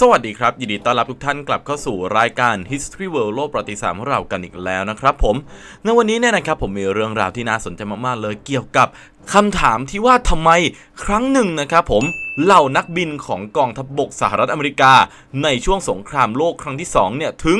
สวัสดีครับ ยินดีต้อนรับทุกท่านกลับเข้าสู่รายการ History World โลกประวัติศาสตร์ของเรากันอีกแล้วนะครับผมในวันนี้เนี่ยนะครับผมมีเรื่องราวที่น่าสนใจมากๆเลยเกี่ยวกับคำถามที่ว่าทำไมครั้งหนึ่งนะครับผมเหล่านักบินของกองทัพบบกสหรัฐอเมริกา ในช่วงสงครามโลกครั้งที่สองเนี่ยถึง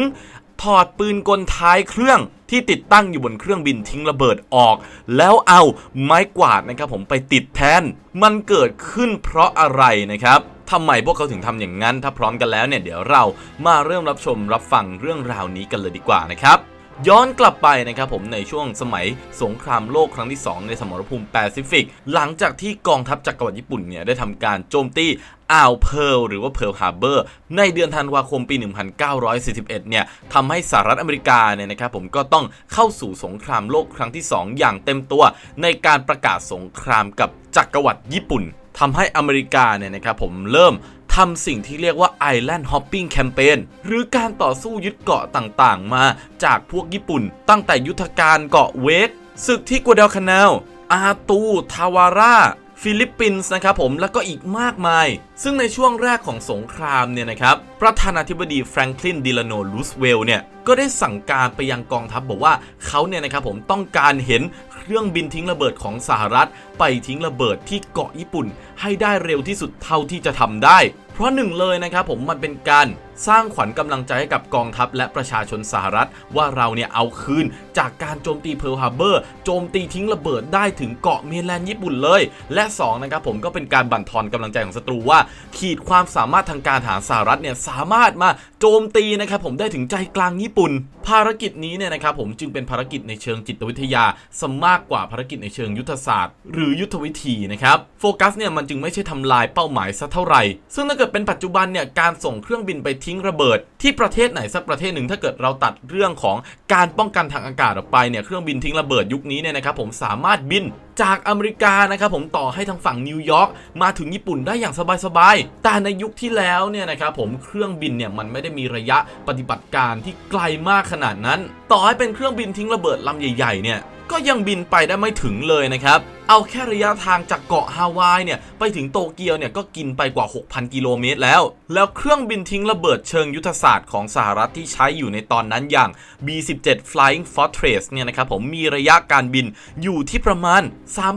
ถอดปืนกลท้ายเครื่องที่ติดตั้งอยู่บนเครื่องบินทิ้งระเบิดออก แล้วเอาไม้กวาดนะครับผมไปติดแทน มันเกิดขึ้นเพราะอะไรนะครับ ทำไมพวกเขาถึงทำอย่างนั้น ถ้าพร้อมกันแล้วเนี่ยเดี๋ยวเรามาเริ่มรับชมรับฟังเรื่องราวนี้กันเลยดีกว่านะครับย้อนกลับไปนะครับผมในช่วงสมัยสงครามโลกครั้งที่ 2 ในสมรภูมิแปซิฟิก หลังจากที่กองทัพจักรวรรดิญี่ปุ่นเนี่ยได้ทำการโจมตีอ่าวเพิร์ลหรือว่าเพิร์ลฮาร์เบอร์ในเดือนธันวาคมปี 1941 เนี่ยทำให้สหรัฐอเมริกาเนี่ยนะครับผมก็ต้องเข้าสู่สงครามโลกครั้งที่ 2 อย่างเต็มตัว ในการประกาศสงครามกับจักรวรรดิญี่ปุ่น ทำให้อเมริกาเนี่ยนะครับผมเริ่มทำสิ่งที่เรียกว่า Island Hopping Campaign หรือการต่อสู้ยึดเกาะต่างๆ มาจากพวกญี่ปุ่น ตั้งแต่ยุทธการเกาะเวกศึกที่กัวเดลคานาลอาตู ทาวาร่าฟิลิปปินส์นะครับผมแล้วก็อีกมากมาย ซึ่งในช่วงแรกของสงครามเนี่ยนะครับ ประธานาธิบดีแฟรงคลินดิลาโนรูสเวลเนี่ย ก็ได้สั่งการไปยังกองทัพบอกว่าเขาเนี่ยนะครับผมต้องการเห็น เครื่องบินทิ้งระเบิดของสหรัฐ ไปทิ้งระเบิดที่เกาะญี่ปุ่น ให้ได้เร็วที่สุดเท่าที่จะทำได้ เพราะหนึ่งเลยนะครับผมมันเป็นการสร้างขวัญกำลังใจให้กับกองทัพและประชาชนสหรัฐ ว่าเราเนี่ยเอาคืนจากการโจมตีเพิร์ลฮาร์เบอร์โจมตีทิ้งระเบิดได้ถึงเกาะเมนแลนด์ญี่ปุ่นเลย และ2นะครับผมก็เป็นการบั่นทอนกำลังใจของศัตรูว่า ขีดความสามารถทางการทหารสหรัฐเนี่ยสามารถมาโจมตีนะครับผมได้ถึงใจกลางญี่ปุ่น ภารกิจนี้เนี่ยนะครับผมจึงเป็นภารกิจในเชิงจิตวิทยาสมาากกว่าภารกิจในเชิงยุทธศาสตร์ หรือยุทธวิธีนะครับโฟกัสเนี่ยมันจึงไม่ใช่ทำลายเป้าหมายสักเท่าไหร่ ซึ่งถ้าเกิดเป็นปัจจุบันเนี่ยการส่งเครื่องบินไปทิ้งระเบิด ที่ประเทศไหนสักประเทศหนึ่งถ้าเกิดเราตัดเรื่องของการป้องกันทางอากาศออกไปเนี่ยเครื่องบินทิ้งระเบิดยุคนี้เนี่ยนะครับผมสามารถบินจากอเมริกานะครับผมต่อให้ทางฝั่งนิวยอร์กมาถึงญี่ปุ่นได้อย่างสบายๆ แต่ในยุคที่แล้วเนี่ยนะครับผมเครื่องบินเนี่ยมันไม่ได้มีระยะปฏิบัติการที่ไกลมากขนาดนั้น ต่อให้เป็นเครื่องบินทิ้งระเบิดลำใหญ่ๆเนี่ย ก็ยังบินไปได้ไม่ถึงเลยนะครับเอาแค่ระยะทางจากเกาะฮาวายเนี่ยไปถึงโตเกียวเนี่ยก็กินไปกว่า 6,000 กิโลเมตรแล้ว แล้วเครื่องบินทิ้งระเบิดเชิงยุทธศาสตร์ของสหรัฐที่ใช้อยู่ในตอนนั้นอย่าง B-17 Flying Fortress เนี่ยนะครับผมมีระยะการบินอยู่ที่ประมาณ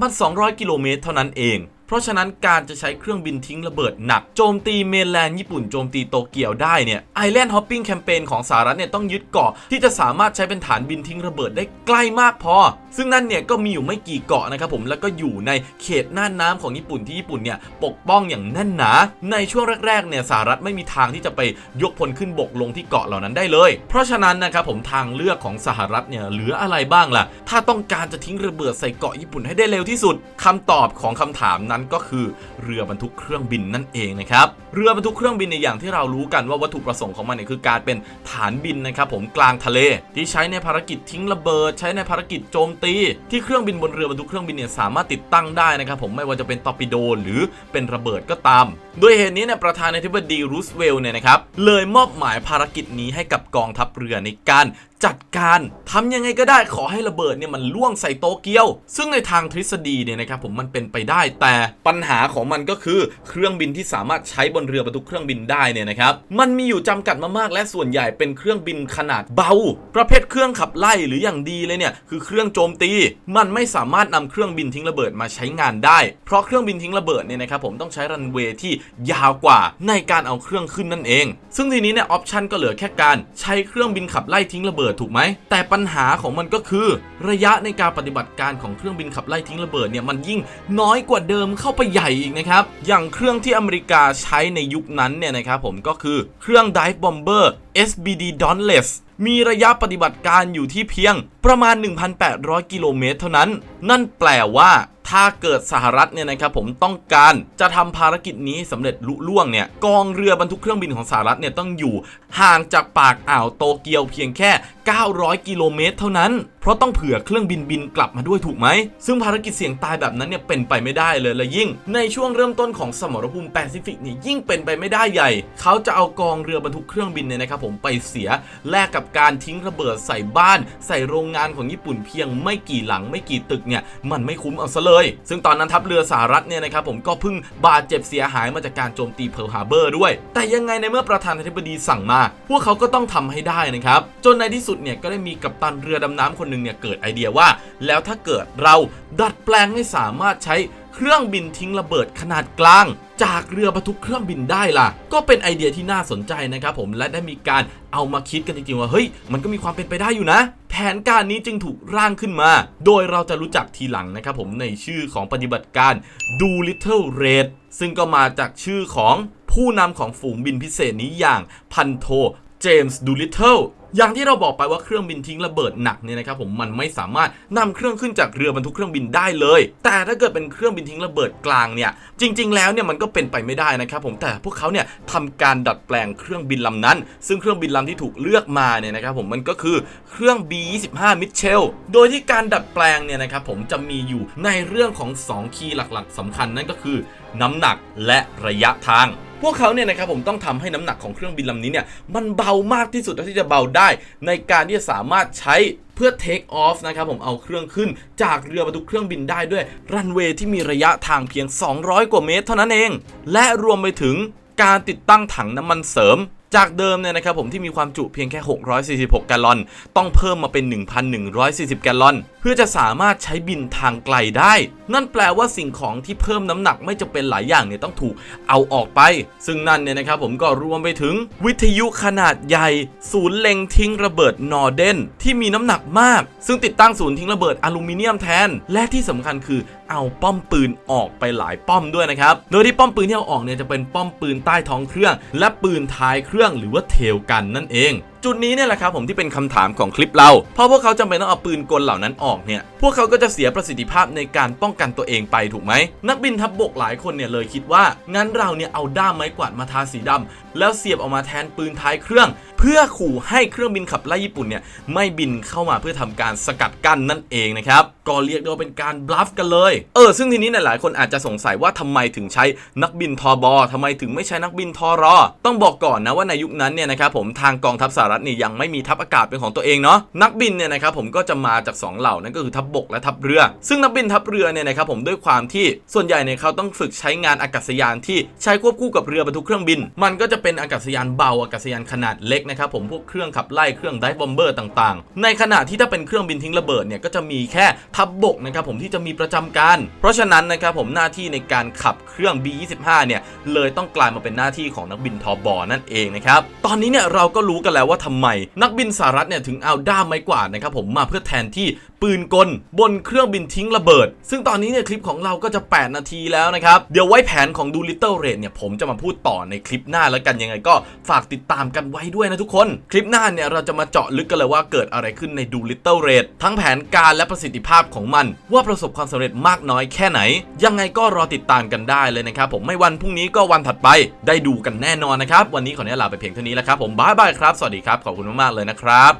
3,200 กิโลเมตรเท่านั้นเองเพราะฉะนั้นการจะใช้เครื่องบินทิ้งระเบิดหนัก โจมตีเมนแลนด์ญี่ปุ่นโจมตีโตเกียวได้เนี่ยไอแลนด์ฮอปปิ้งแคมเปญของสหรัฐเนี่ยต้องยึดเกาะที่จะสามารถใช้เป็นฐานบินทิ้งระเบิดได้ใกล้มากพอ ซึ่งนั่นเนี่ยก็มีอยู่ไม่กี่เกาะนะครับผมแล้วก็อยู่ในเขตน่านน้ำของญี่ปุ่นที่ญี่ปุ่นเนี่ยปกป้องอย่างแน่นหนา ในช่วงแรกๆเนี่ยสหรัฐไม่มีทางที่จะไปยกพลขึ้นบกลงที่เกาะเหล่านั้นได้เลย เพราะฉะนั้นนะครับผมทางเลือกของสหรัฐเนี่ยเหลืออะไรบ้างล่ะ ถ้าต้องการจะทิ้งระเบิดใส่เกาะญี่ปุ่นให้ได้เร็วที่สุดคำตอบของคำถามนั้นก็คือเรือบรรทุกเครื่องบินนั่นเองนะครับเรือบรรทุกเครื่องบินในอย่างที่เรารู้กันว่าวัตถุประสงค์ของมันเนี่ยคือการเป็นฐานบินนะครับผมกลางทะเล ที่ใช้ในภารกิจทิ้งระเบิด ใช้ในภารกิจโจมตีที่เครื่องบินบนเรือบรรทุกเครื่องบินเนี่ยสามารถติดตั้งได้นะครับผมไม่ว่าจะเป็นตอร์ปิโดหรือเป็นระเบิดก็ตาม ด้วยเหตุนี้เนี่ยประธานาธิบดีรูสเวลล์เนี่ยนะครับเลยมอบหมายภารกิจนี้ให้กับกองทัพเรือในการ จัดการทำยังไงก็ได้ขอให้ระเบิดเนี่ยมันล่วงใส่โตเกียว ซึ่งในทางทฤษฎีเนี่ยนะครับผมมันเป็นไปได้ แต่ปัญหาของมันก็คือเครื่องบินที่สามารถใช้บนเรือบรรทุกเครื่องบินได้เนี่ยนะครับมันมีอยู่จำกัดมามากและส่วนใหญ่เป็นเครื่องบินขนาดเบา ประเภทเครื่องขับไล่หรืออย่างดีเลยเนี่ยคือเครื่องโจมตี มันไม่สามารถนำเครื่องบินทิ้งระเบิดมาใช้งานได้ เพราะเครื่องบินทิ้งระเบิดเนี่ยนะครับผมต้องใช้รันเวย์ที่ยาวกว่าในการเอาเครื่องขึ้นนั่นเอง ซึ่งทีนี้เนี่ยออปชันก็เหลือแค่การใช้เครื่องบินขับไล่ทิ้งระเบิดถูกไหม แต่ปัญหาของมันก็คือระยะในการปฏิบัติการของเครื่องบินขับไล่ทิ้งระเบิดเนี่ยมันยิ่งน้อยกว่าเดิมเข้าไปใหญ่อีกนะครับ อย่างเครื่องที่อเมริกาใช้ในยุคนั้นเนี่ยนะครับผมก็คือเครื่อง Dive Bomber SBD Dauntless มีระยะปฏิบัติการอยู่ที่เพียงประมาณ 1,800 กิโลเมตรเท่านั้น นั่นแปลว่า ถ้าเกิดสหรัฐเนี่ยนะครับผมต้องการจะทำภารกิจนี้สำเร็จลุล่วงเนี่ยกองเรือบรรทุกเครื่องบินของสหรัฐเนี่ยต้องอยู่ห่างจากปากอ่าวโตเกียวเพียงแค่ 900 กิโลเมตร เท่านั้น เพราะต้องเผื่อเครื่องบินบินกลับมาด้วยถูกไหม ซึ่งภารกิจเสี่ยงตายแบบนั้นเนี่ยเป็นไปไม่ได้เลยและยิ่ง ในช่วงเริ่มต้นของสมรภูมิแปซิฟิกเนี่ยยิ่งเป็นไปไม่ได้ใหญ่ เขาจะเอากองเรือบรรทุกเครื่องบินเนี่ยนะครับผมไปเสียแลกกับการทิ้งระเบิดใส่บ้าน ใส่โรงงานของญี่ปุ่นเพียงไม่กี่หลังไม่กี่ตึกเนี่ยมันไม่คุ้มเอาซะเลย ซึ่งตอนนั้นทัพเรือสหรัฐเนี่ยนะครับผมก็เพิ่งบาดเจ็บเสียหายมาจากการโจมตีเพิร์ลฮาร์เบอร์ด้วย แต่ยังไงในเมื่อประธานาธิบดีสั่งมา พวกเขาก็ต้องทำให้ได้นะครับจนในที่สุดเนี่ยก็ได้มีกัปตันเรือดำน้ำคนหนึ่งเนี่ยเกิดไอเดียว่า แล้วถ้าเกิดเราดัดแปลงให้สามารถใช้เครื่องบินทิ้งระเบิดขนาดกลาง จากเรือบรรทุกเครื่องบินได้ล่ะ ก็เป็นไอเดียที่น่าสนใจนะครับผมและได้มีการเอามาคิดกันจริงๆว่าเฮ้ยมันก็มีความเป็นไปได้อยู่นะ แผนการนี้จึงถูกร่างขึ้นมา โดยเราจะรู้จักทีหลังนะครับผมในชื่อของปฏิบัติการ Do Little Red ซึ่งก็มาจากชื่อของผู้นำของฝูงบินพิเศษนี้อย่างพันโทเจมส์ดูลิตเทิล อย่างที่เราบอกไปว่าเครื่องบินทิ้งระเบิดหนักเนี่ยนะครับผมมันไม่สามารถนำเครื่องขึ้นจากเรือบรรทุกเครื่องบินได้เลย แต่ถ้าเกิดเป็นเครื่องบินทิ้งระเบิดกลางเนี่ยจริง ๆ แล้วเนี่ยมันก็เป็นไปไม่ได้นะครับผมแต่พวกเขาเนี่ยทำการดัดแปลงเครื่องบินลำนั้น ซึ่งเครื่องบินลำที่ถูกเลือกมาเนี่ยนะครับผมมันก็คือเครื่อง B25 Mitchell โดยที่การดัดแปลงเนี่ยนะครับผมจะมีอยู่ในเรื่องของ 2 คีย์หลักๆสำคัญนั่นก็คือ น้ำหนักและระยะทาง พวกเขาเนี่ยนะครับผมต้องทำให้น้ำหนักของเครื่องบินลำนี้เนี่ยมันเบามากที่สุดเท่าที่จะเบาได้ ในการที่จะสามารถใช้เพื่อ take off นะครับผมเอาเครื่องขึ้นจากเรือบรรทุกเครื่องบินได้ด้วยรันเวย์ที่มีระยะทางเพียง 200 กว่าเมตร เท่านั้นเอง และรวมไปถึงการติดตั้งถังน้ำมันเสริม จากเดิมเนี่ยนะครับผมที่มีความจุเพียงแค่ 646 แกลลอน ต้องเพิ่มมาเป็น 1,140 แกลลอน เพื่อจะสามารถใช้บินทางไกลได้ นั่นแปลว่าสิ่งของที่เพิ่มน้ำหนักไม่จะเป็นหลายอย่างเนี่ยต้องถูกเอาออกไป ซึ่งนั่นเนี่ยนะครับผมก็รวมไปถึงวิทยุขนาดใหญ่ ศูนย์เล็งทิ้งระเบิดนอร์เดนที่มีน้ำหนักมาก ซึ่งติดตั้งศูนย์ทิ้งระเบิดอลูมิเนียมแทน และที่สำคัญคือเอาป้อมปืนออกไปหลายป้อมด้วยนะครับ โดยที่ป้อมปืนที่เอาออกเนี่ยจะเป็นป้อมปืนใต้ท้องเครื่อง และปืนท้ายเครื่องหรือว่าเทลกันนั่นเอง จุดนี้เนี่ยแหละครับผมที่เป็นคำถามของคลิปเรา เพราะพวกเขาจำเป็นต้องเอาปืนกลเหล่านั้นออกเนี่ย พวกเขาก็จะเสียประสิทธิภาพในการป้องกันตัวเองไปถูกไหม นักบินทัพบบกหลายคนเนี่ยเลยคิดว่า งั้นเราเนี่ยเอาด้ามไม้กวาดมาทาสีดำแล้วเสียบออกมาแทนปืนท้ายเครื่อง เพื่อขู่ให้เครื่องบินขับไล่ญี่ปุ่นเนี่ยไม่บินเข้ามาเพื่อทำการสกัดกั้นนั่นเองนะครับ ก็เรียกได้ว่าเป็นการบลัฟกันเลย เออ ซึ่งทีนี้เนี่ยหลายคนอาจจะสงสัยว่าทำไมถึงใช้นักบินทอบอทำไมถึงไม่ใช้นักบินทอรอ ต้องบอกก่อนนะว่าในยุคนั้นเนี่ยนะครับผมทางกองทัพสหรัฐเนี่ยังไม่มีทัพอากาศเป็นของตัวเองเนาะนักบินเนี่ยนะครับผมก็จะมาจากสองเหล่านั่นก็คือทัพบกและทัพเรือ ซึ่งนักบินทัพเรือเนี่ยนะครับผมด้วยความที่ส่วนใหญ่เนี่ยเขาต้องฝึกใช้งานอากาศยานที่ใช้ควบคู่กับเรือบรรทุกเครื่องบิน มันก็จะเป็นอากาศยานเบาอากาศยานขนาดเล็กนะครับผมพวกเครื่องขับไล่เครื่องไดฟ์บอมเบอร์ต่างๆ ในขณะที่ถ้าเป็นเครื่องบินทิ้งระเบิดเนี่ยก็จะมีแค่ทัพบกนะครับผมที่จะมีประจำการ เพราะฉะนั้นนะครับผมหน้าที่ในการขับเครื่อง B25 เนี่ยเลยต้องกลายมาเป็นหน้าที่ของนักบินทอบอนั่นเองนะครับตอนนี้เนี่ยเราก็รู้กันแล้วว่าทำไม นักบินสหรัฐเนี่ยถึงเอาด้ามไม้กวาดนะครับผมมาเพื่อแทนที่ปืนกลบนเครื่องบินทิ้งระเบิด ซึ่งตอนนี้เนี่ยคลิปของเราก็จะ 8 นาทีแล้วนะครับ เดี๋ยวไว้แผนของดู Little Red เนี่ยผมจะมาพูดต่อในคลิปหน้าแล้วกันยังไงก็ฝากติดตามกันไว้ด้วยนะทุกคน คลิปหน้าเนี่ยเราจะมาเจาะลึกกันเลยว่าเกิดอะไรขึ้นในดู Little Red ทั้งแผนการและประสิทธิภาพของมัน ว่าประสบความสำเร็จมากน้อยแค่ไหน ยังไงก็รอติดตามกันได้เลยนะครับผมไม่วันพรุ่งนี้ก็วันถัดไปได้ดูกันแน่นอนนะครับวันนี้ขออนุญาตลาไปเพียงเท่านี้แล้วครับผมบายบายครับสวัสดีครับขอบคุณมากๆเลยนะครับ